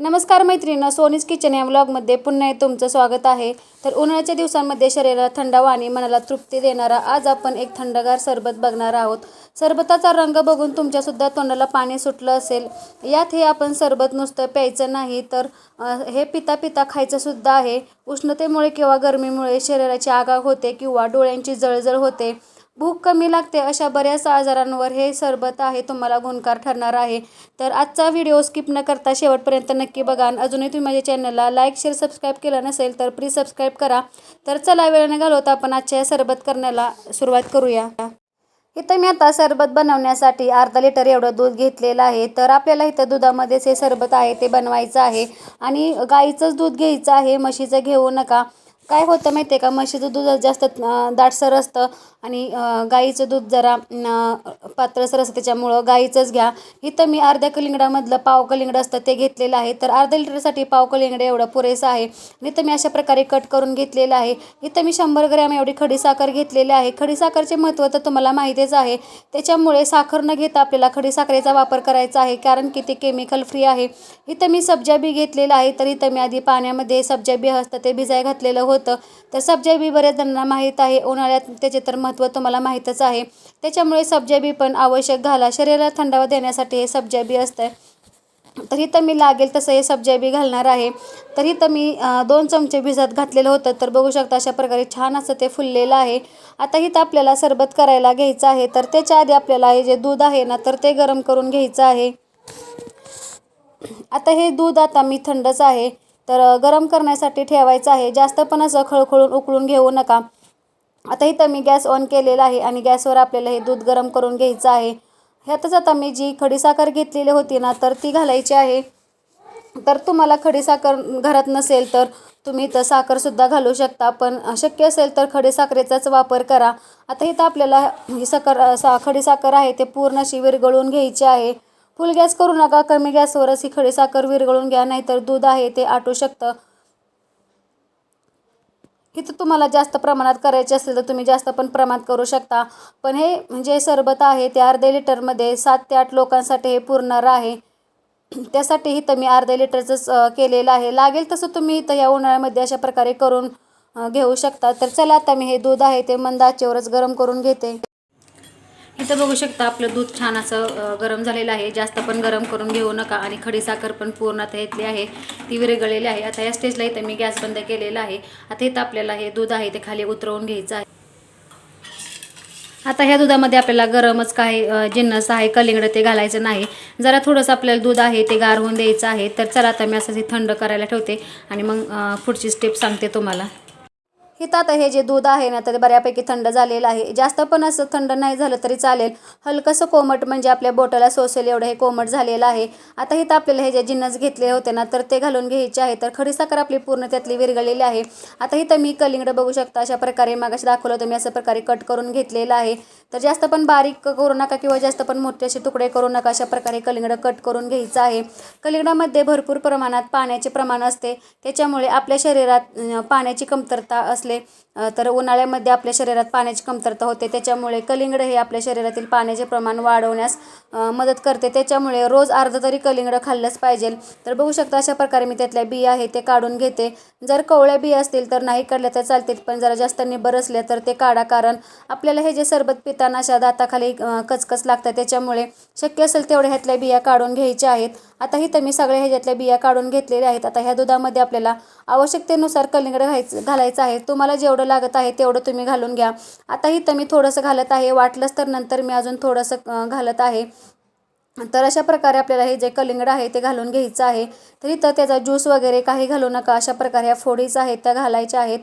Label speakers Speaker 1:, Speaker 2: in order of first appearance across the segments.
Speaker 1: नमस्कार मैत्रिणी सोनीज किचन या ब्लॉगमध्ये पुन्हा तुमचं स्वागत आहे. तर उन्हाळ्याच्या दिवसांमध्ये शरीराला थंडावा आणि मनाला तृप्ती देणारा आज आपण एक थंडगार सरबत बघणार आहोत. सरबताचा रंग बघून तुमच्यासुद्धा तोंडाला पाणी सुटलं असेल. यात हे आपण सरबत नुसतं प्यायचं नाही तर हे पिता पिता खायचंसुद्धा आहे. उष्णतेमुळे किंवा गरमीमुळे शरीराची आगाग होते किंवा डोळ्यांची जळजळ होते. भूक कमी लागते अशा बऱ्याच आजारांवर हे सरबत आहे तुम्हाला गुणकार ठरणार आहे. तर आजचा व्हिडिओ स्किप न करता शेवटपर्यंत नक्की बघा आणि अजूनही तुम्ही माझ्या चॅनलला लाईक शेअर सबस्क्राईब केलं नसेल तर प्लीज सबस्क्राईब करा. तर चला वेळ न घालवता आपण आजच्या या सरबत करण्याला सुरुवात करूया. इथं मी आता सरबत बनवण्यासाठी अर्धा लिटर एवढं दूध घेतलेलं आहे. तर आपल्याला इथं दुधामध्येच हे सरबत आहे ते बनवायचं आहे. आणि गाईचंच दूध घ्यायचं आहे म्हशीचं घेऊ नका. काय होतं माहिती आहे का? म्हशीचं दूध जास्त दाटसर असतं आणि गाईचं दूध जरा पातळसर असतं त्याच्यामुळं गाईचंच घ्या. इथं मी अर्ध्या कलिंगडामधलं पाव कलिंगड असतं ते घेतलेलं आहे. तर अर्ध्या लिटरसाठी पाव कलिंगड एवढं पुरेसं आहे. इथं मी अशा प्रकारे कट करून घेतलेलं आहे. इथं मी शंभर ग्रॅम एवढी खडीसाखर घेतलेली आहे. खडीसाखरचे महत्त्व तर तुम्हाला माहितीच आहे. त्याच्यामुळे साखर न घेता आपल्याला खडीसाखरेचा वापर करायचा आहे. कारण की ते केमिकल फ्री आहे. इथं मी सब्जा बी घेतलेलं आहे. तर इथं मी आधी पाण्यामध्ये सब्जा बी असतं ते भिजाय घातलेलं होतं. तर सब्जा बी बऱ्याच जणांना माहीत आहे. उन्हाळ्यात त्याचे तर महत्त्व तुम्हाला माहीतच आहे. त्याच्यामुळे सब्जा बी पण आवश्यक घाला. शरीराला थंडावा देण्यासाठी हे सब्जा बी असतं तर इथं मी लागेल तसं हे सब्जा बी घालणार आहे. तर इथं मी दोन चमचे भिजत घातलेलं होतं. तर बघू शकता अशा प्रकारे छान असं ते फुललेलं आहे. आता इथं आपल्याला सरबत करायला घ्यायचं आहे. तर त्याच्या आधी आपल्याला हे जे दूध आहे ना तर ते गरम करून घ्यायचं आहे. आता हे दूध आता मी थंडच आहे. तर गरम करण्यासाठी ठेवायचं आहे. जास्त पण असं खळखळून उकळून घेऊ नका. आता इथं मी गॅस ऑन केलेला आहे आणि गॅसवर आपल्याला हे दूध गरम करून घ्यायचं आहे. ह्यातच आता मी जी खडीसाखर घेतलेली होती ना तर ती घालायची आहे. तर तुम्हाला खडीसाखर घरात नसेल तर तुम्ही इथं साखरसुद्धा घालू शकता पण शक्य असेल तर खडीसाखरेचाच वापर करा. आता इथं आपल्याला ही साखर सा खडीसाखर आहे ते पूर्ण अशी विरघळून घ्यायची आहे. फुल गॅस करू नका कमी गॅसवरच ही खडीसाखर विरघळून घ्या नाहीतर दूध आहे ते आटू शकतं. इथं तुम्हाला जास्त प्रमाणात करायचे असेल तर तुम्ही जास्त पण प्रमाणात करू शकता. पण हे जे सरबत आहे ते अर्धे लिटरमध्ये सात ते आठ लोकांसाठी हे पुरणार आहे. त्यासाठी इथं मी अर्ध्या लिटरचंच केलेलं आहे. लागेल तसं तुम्ही इथं या उन्हाळ्यामध्ये अशा प्रकारे करून घेऊ शकता. तर चला आता मी हे दूध आहे ते मंद आचेवरच गरम करून घेते. इथं बघू शकता आपलं दूध छान असं गरम झालेलं आहे. जास्त पण गरम करून घेऊ नका आणि खडीसाखर पण पूर्ण आता घेतली आहे. ती विरगळलेली आहे. आता या स्टेजला इथं मी गॅस बंद केलेला आहे. आता इथं आपल्याला हे दूध आहे ते खाली उतरवून घ्यायचं आहे. आता ह्या दुधामध्ये आपल्याला गरमच काही जिन्नस आहे कलिंगड ते घालायचं नाही. जरा थोडंसं आपल्याला दूध आहे ते गार होऊन द्यायचं आहे. तर चला आता मी असं थंड करायला ठेवते आणि मग पुढची स्टेप सांगते तुम्हाला. इथं आता हे जे दूध आहे ना तर बऱ्यापैकी थंड झालेलं आहे. जास्त पण असं थंड नाही झालं तरी चालेल. हलकंसं कोमट म्हणजे आपल्या बोटाला सोसेल एवढं हे कोमट झालेलं आहे. आता इथं आपल्याला हे जे जिन्नस घेतले होते ना तर ते घालून घ्यायचे आहे. तर खडीसाखर आपली पूर्ण त्यातली विरघळलेली आहे. आता इथं मी कलिंगड बघू शकता अशा प्रकारे मागाशी दाखवलं होतं मी अशा प्रकारे कट करून घेतलेलं आहे. तर जास्त पण बारीक करू नका किंवा जास्त पण मोठे असे तुकडे करू नका अशा प्रकारे कलिंगड कट करून घ्यायचं आहे. कलिंगडामध्ये भरपूर प्रमाणात पाण्याचे प्रमाण असते. त्याच्यामुळे आपल्या शरीरात पाण्याची कमतरता असले तर उन्हाळ्यामध्ये आपल्या शरीरात पाण्याची कमतरता होते. त्याच्यामुळे कलिंगड हे आपल्या शरीरातील पाण्याचे प्रमाण वाढवण्यास मदत करते. त्याच्यामुळे रोज अर्ध तरी कलिंगड खाल्लंच पाहिजे. तर बघू शकता अशा प्रकारे मी त्यातल्या बिया आहे ते काढून घेते. जर कवळ्या बिया असतील तर नाही काढल्या तर चालतील पण जरा जास्त निबर असल्या तर ते काढा. कारण आपल्याला हे जे सरबत पिताना अशा दाताखाली कचकच लागतं. त्याच्यामुळे शक्य असेल तेवढ्या ह्यातल्या बिया काढून घ्यायच्या आहेत. आता इथं मी सगळ्या ह्याच्यातल्या बिया काढून घेतलेल्या आहेत. आता ह्या दुधामध्ये आपल्याला आवश्यकतेनुसार कलिंगड घायचं घालायचं आहे. तुम्हाला जेवढं लागत आहे तेवढं तुम्ही घालून घ्या. आता इथं मी थोडंसं घालत आहे. वाटलंच तर नंतर मी अजून थोडंसं घालत आहे. तर अशा प्रकारे आपल्याला हे जे कलिंगड आहे ते घालून घ्यायचं आहे. तर इथं त्याचा ज्यूस वगैरे काही घालू नका. अशा प्रकारे ह्या फोडीच आहेत त्या घालायच्या आहेत.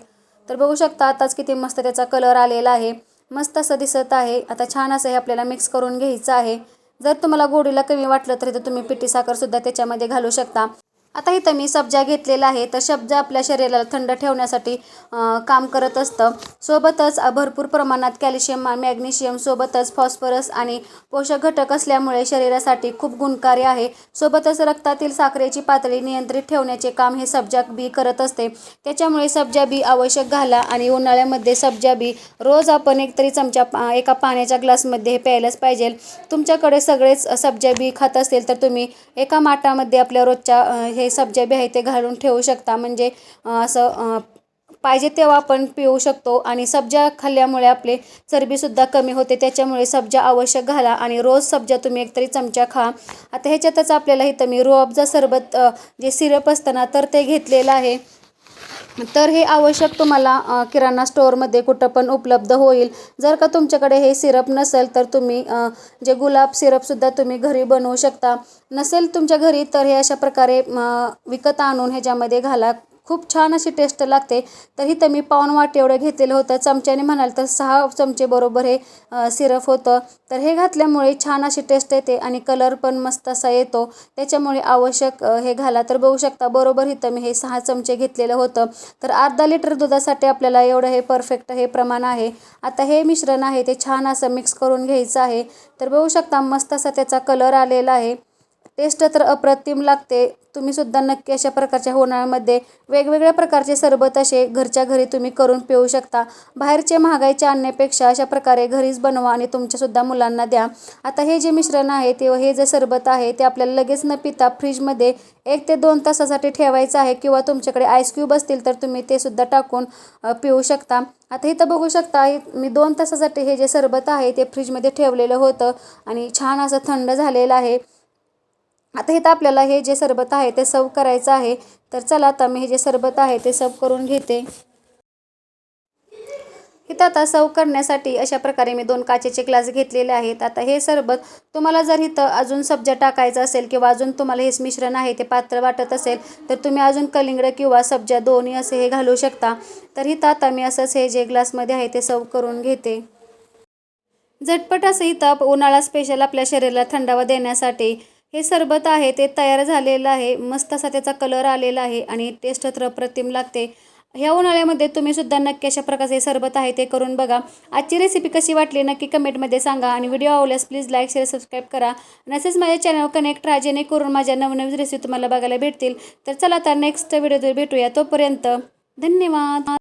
Speaker 1: तर बघू शकता आताच किती मस्त त्याचा कलर आलेला आहे. मस्त असं दिसत आहे. आता छान असं हे आपल्याला मिक्स करून घ्यायचं आहे. जर तुम्हाला गोडीला कमी वाटलं तरी तर तुम्ही पिठी साखरसुद्धा त्याच्यामध्ये घालू शकता. आता इथं मी सब्जा घेतलेला आहे. तर सब्जा आपल्या शरीराला थंड ठेवण्यासाठी काम करत असतं. सोबतच भरपूर प्रमाणात कॅल्शियम मॅग्नेशियम सोबतच फॉस्फरस आणि पोषक घटक असल्यामुळे शरीरासाठी खूप गुणकारी आहे. सोबतच रक्तातील साखरेची पातळी नियंत्रित ठेवण्याचे काम हे सब्जा बी करत असते. त्याच्यामुळे सब्जा बी आवश्यक घाला आणि उन्हाळ्यामध्ये सब्जा बी रोज आपण एक तरी चमचा पा- एका पाण्याच्या ग्लासमध्ये हे प्यायलाच पाहिजे. तुमच्याकडे सगळेच सब्जा बी खात असतील तर तुम्ही एका माठामध्ये आपल्या रोजच्या हे सब्जे बी आहे ते घालून ठेवू शकता. म्हणजे असं पाहिजे तेव्हा आपण पिऊ शकतो. आणि सब्जा खाल्ल्यामुळे आपले चरबीसुद्धा कमी होते. त्याच्यामुळे सब्जा आवश्यक घाला आणि रोज सब्जा तुम्ही एकतरी चमचा खा. आता ह्याच्यातच आपल्याला इथं मी रोअबजा सरबत जे सिरप असताना तर ते घेतलेलं आहे. तर हे आवश्यक तुम्हाला किराणा स्टोअरमध्ये कुठं पण उपलब्ध होईल. जर का तुमच्याकडे हे सिरप नसेल तर तुम्ही जे गुलाब सिरपसुद्धा तुम्ही घरी बनवू शकता. नसेल तुमच्या घरी तर हे अशा प्रकारे विकत आणून ह्याच्यामध्ये घाला खूप छान अशी टेस्ट लागते. तर इथं मी पाऊण वाटी एवढं घेतलेलं होतं. चमच्याने म्हणाल तर सहा चमचे बरोबर हे सिरप होतं. तर हे घातल्यामुळे छान अशी टेस्ट येते आणि कलर पण मस्त असा येतो. त्याच्यामुळे आवश्यक हे घाला. तर बघू शकता बरोबर इथं मी हे सहा चमचे घेतलेलं होतं. तर अर्धा लिटर दुधासाठी आपल्याला एवढं हे परफेक्ट हे प्रमाण आहे. आता हे मिश्रण आहे ते छान असं मिक्स करून घ्यायचं आहे. तर बघू शकता मस्त असा त्याचा कलर आलेला आहे. टेस्ट तर अप्रतिम लागते. तुम्ही सुद्धा नक्की अशा प्रकारच्या उन्हाळ्यामध्ये वेगवेगळ्या प्रकारचे सरबत असे घरच्या घरी तुम्ही करून पिऊ शकता. बाहेरचे महागाईचे आणण्यापेक्षा अशा प्रकारे घरीच बनवा आणि तुमच्यासुद्धा मुलांना द्या. आता हे जे मिश्रण आहे ते हे जे सरबत आहे ते आपल्याला लगेच न पिता फ्रीजमध्ये एक ते दोन तासासाठी ठेवायचं आहे किंवा तुमच्याकडे आईस्क्यूब असतील तर तुम्ही ते सुद्धा टाकून पिऊ शकता. आता इथं बघू शकता मी दोन तासासाठी हे जे सरबत आहे ते फ्रीजमध्ये ठेवलेलं होतं आणि छान असं थंड झालेलं आहे. आता इथं आपल्याला हे जे सरबत आहे ते सर्व करायचं आहे. तर चला आता मी हे जे सरबत आहे ते सर्व करून घेते. इथं आता सर्व करण्यासाठी अशा प्रकारे मी दोन काचेचे ग्लास घेतलेले आहेत. आता हे सरबत तुम्हाला जर इथं अजून सब्जा टाकायचं असेल किंवा अजून तुम्हाला हेच मिश्रण आहे ते पात्र वाटत असेल तर तुम्ही अजून कलिंगड किंवा सब्जा दोन्ही असे हे घालू शकता. तर इथं आता मी असंच हे जे ग्लासमध्ये आहे ते सर्व करून घेते. झटपट असं इथं उन्हाळा स्पेशल आपल्या शरीराला थंडावा देण्यासाठी हे सरबत आहे ते तयार झालेलं आहे मस्त असा त्याचा कलर आलेला आहे आणि टेस्ट तर अप्रतिम लागते. ह्या उन्हाळ्यामध्ये तुम्ही सुद्धा नक्की अशा प्रकारचे सरबत आहे ते करून बघा. आजची रेसिपी कशी वाटली नक्की कमेंटमध्ये सांगा आणि व्हिडिओ आवडल्यास प्लीज लाईक शेअर सबस्क्राईब करा. आणि असेच माझ्या चॅनल कनेक्ट राहा जेणेकरून माझ्या नवनवीन रेसिपी तुम्हाला बघायला भेटतील. तर चला आता नेक्स्ट व्हिडिओ भेटूया तोपर्यंत. धन्यवाद.